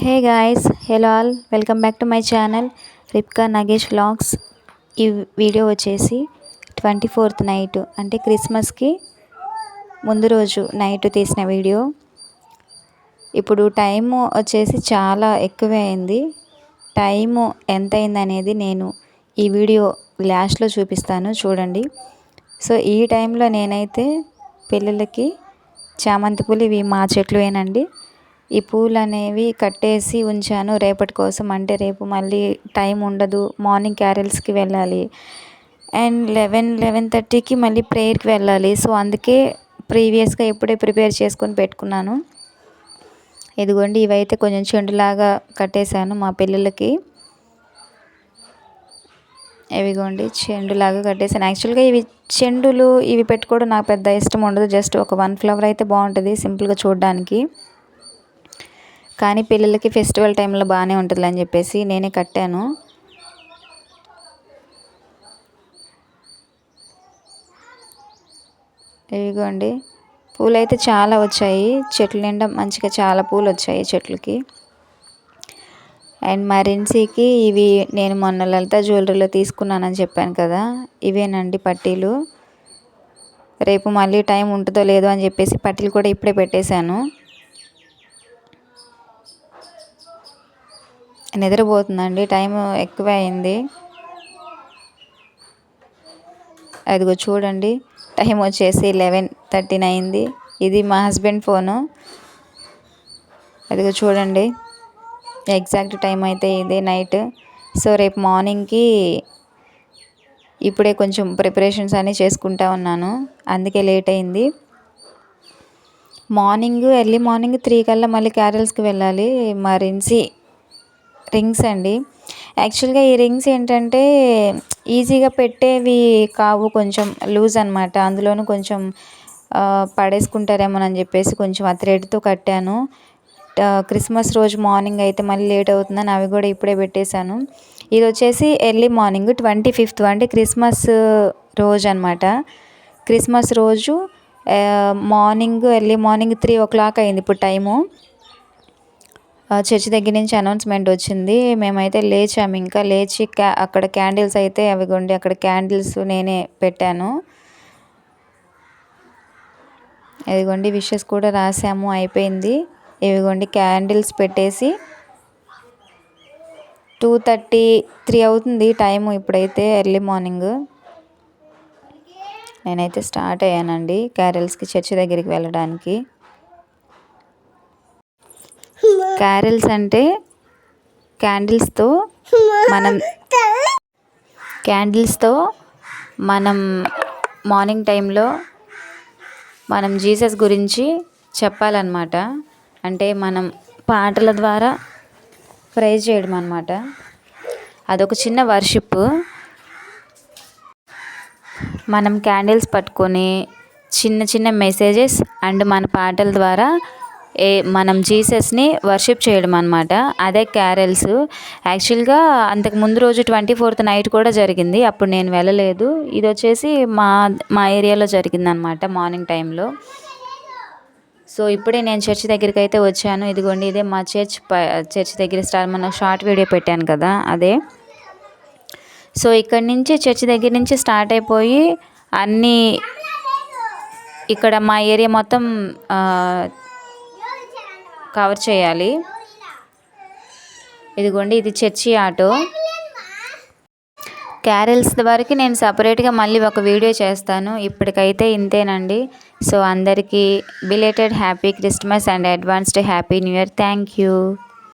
Hey guys hello all welcome back to my channel Ripka Nagesh vlogs. ఈ video వచ్చేసి twenty fourth night అంటే క్రిస్మస్కి ముందు రోజు నైట్ తీసిన వీడియో. ఇప్పుడు టైము వచ్చేసి చాలా ఎక్కువే అయింది. టైము ఎంత అయిందనేది నేను ఈ వీడియో లాస్ట్లో చూపిస్తాను చూడండి. సో ఈ టైంలో నేనైతే పిల్లలకి చామంతి పూలు ఇవి మా చెట్లు ఏనండి ఈ పూలు అనేవి కట్టేసి ఉంచాను రేపటి కోసం. అంటే రేపు మళ్ళీ టైం ఉండదు. మార్నింగ్ క్యారల్స్కి వెళ్ళాలి. అండ్ లెవెన్ లెవెన్ థర్టీకి మళ్ళీ ప్రేయర్కి వెళ్ళాలి. సో అందుకే ప్రీవియస్గా ఇప్పుడే ప్రిపేర్ చేసుకొని పెట్టుకున్నాను. ఇదిగోండి ఇవైతే కొంచెం చెండులాగా కట్టేశాను మా పిల్లలకి. ఇవిగోండి చెండులాగా కట్టేసాను యాక్చువల్గా ఇవి చెండులు ఇవి పెట్టుకోవడం నాకు పెద్ద ఇష్టం ఉండదు. జస్ట్ ఒక వన్ ఫ్లవర్ అయితే బాగుంటుంది సింపుల్గా చూడడానికి. కానీ పిల్లలకి ఫెస్టివల్ టైంలో బాగానే ఉంటుంది అని చెప్పేసి నేనే కట్టాను. ఇదిగోండి. పూలు అయితే చాలా వచ్చాయి. చెట్లు నిండా మంచిగా చాలా పూలు వచ్చాయి చెట్లకి. అండ్ మరిన్సీకి ఇవి నేను మొన్న లలిత జ్యువెలరీలో తీసుకున్నానని చెప్పాను కదా ఇవేనండి పట్టీలు. రేపు మళ్ళీ టైం ఉంటుందో లేదో అని చెప్పేసి పట్టీలు కూడా ఇప్పుడే పెట్టేశాను. నిద్రపోతుందండి. టైం ఎక్కువ అయింది. అదిగో చూడండి. టైం వచ్చేసి లెవెన్ థర్టీన్ అయింది. ఇది మా హస్బెండ్ ఫోను. అదిగో చూడండి. ఎగ్జాక్ట్ టైం అయితే ఇదే నైట్. సో రేపు మార్నింగ్కి ఇప్పుడే కొంచెం ప్రిపరేషన్స్ అన్నీ చేసుకుంటా ఉన్నాను. అందుకే లేట్ అయింది. మార్నింగ్ ఎర్లీ మార్నింగ్ త్రీ కల్లా మళ్ళీ క్యారల్స్కి వెళ్ళాలి. మా రింగ్స్ అండి. యాక్చువల్గా ఈ రింగ్స్ ఏంటంటే ఈజీగా పెట్టేవి కావు కొంచెం లూజ్ అనమాట అందులోనూ కొంచెం పడేసుకుంటారేమోనని చెప్పేసి కొంచెం ఆ థ్రెడ్తో కట్టాను. క్రిస్మస్ రోజు మార్నింగ్ అయితే మళ్ళీ లేట్ అవుతుందని అవి కూడా ఇప్పుడే పెట్టేశాను. ఇది వచ్చేసి ఎర్లీ మార్నింగ్ ట్వంటీ ఫిఫ్త్ అంటే క్రిస్మస్ రోజు అనమాట క్రిస్మస్ రోజు morning early morning three o'clock అయింది ఇప్పుడు టైము. చర్చి దగ్గర నుంచి అనౌన్స్మెంట్ వచ్చింది. మేమైతే లేచాము. ఇంకా లేచి క్యా అక్కడ క్యాండిల్స్ అయితే అవి కొండి అక్కడ క్యాండిల్స్ నేనే పెట్టాను. ఇదిగోండి విషెస్ కూడా రాసాము. అయిపోయింది. ఇవిగోండి క్యాండిల్స్ పెట్టేసి టూ థర్టీ త్రీ అవుతుంది టైము ఇప్పుడైతే ఎర్లీ మార్నింగ్. నేనైతే స్టార్ట్ అయ్యానండి క్యారల్స్కి చర్చి దగ్గరికి వెళ్ళడానికి. క్యారల్స్ అంటే క్యాండిల్స్తో మనం క్యాండిల్స్తో మనం మార్నింగ్ టైంలో మనం జీసస్ గురించి చెప్పాలన్నమాట. అంటే మనం పాటల ద్వారా ప్రైజ్ చేయడం అనమాట అదొక చిన్న వర్షిప్. మనం క్యాండిల్స్ పట్టుకొని చిన్న చిన్న మెసేజెస్ అండ్ మన పాటల ద్వారా ఏ మనం జీసస్ని వర్షిప్ చేయడం అనమాట అదే క్యారెల్స్. యాక్చువల్గా అంతకు ముందు రోజు ట్వంటీ ఫోర్త్ నైట్ కూడా జరిగింది. అప్పుడు నేను వెళ్ళలేదు. ఇది వచ్చేసి మా మా ఏరియాలో జరిగిందనమాట మార్నింగ్ టైంలో. సో ఇప్పుడే నేను చర్చ్ దగ్గరికి అయితే వచ్చాను. ఇదిగోండి ఇదే మా చర్చ్ చర్చ్ దగ్గర స్టార్ మన షార్ట్ వీడియో పెట్టాను కదా అదే. సో ఇక్కడి నుంచి చర్చ్ దగ్గర నుంచి స్టార్ట్ అయిపోయి అన్నీ ఇక్కడ మా ఏరియా మొత్తం కవర్ చేయాలి. ఇదిగోండి ఇది చర్చి ఆటో. క్యారెల్స్ వరకు నేను సపరేట్గా మళ్ళీ ఒక వీడియో చేస్తాను. ఇప్పటికైతే ఇంతేనండి. సో అందరికీ belated happy Christmas and advanced happy new year thank you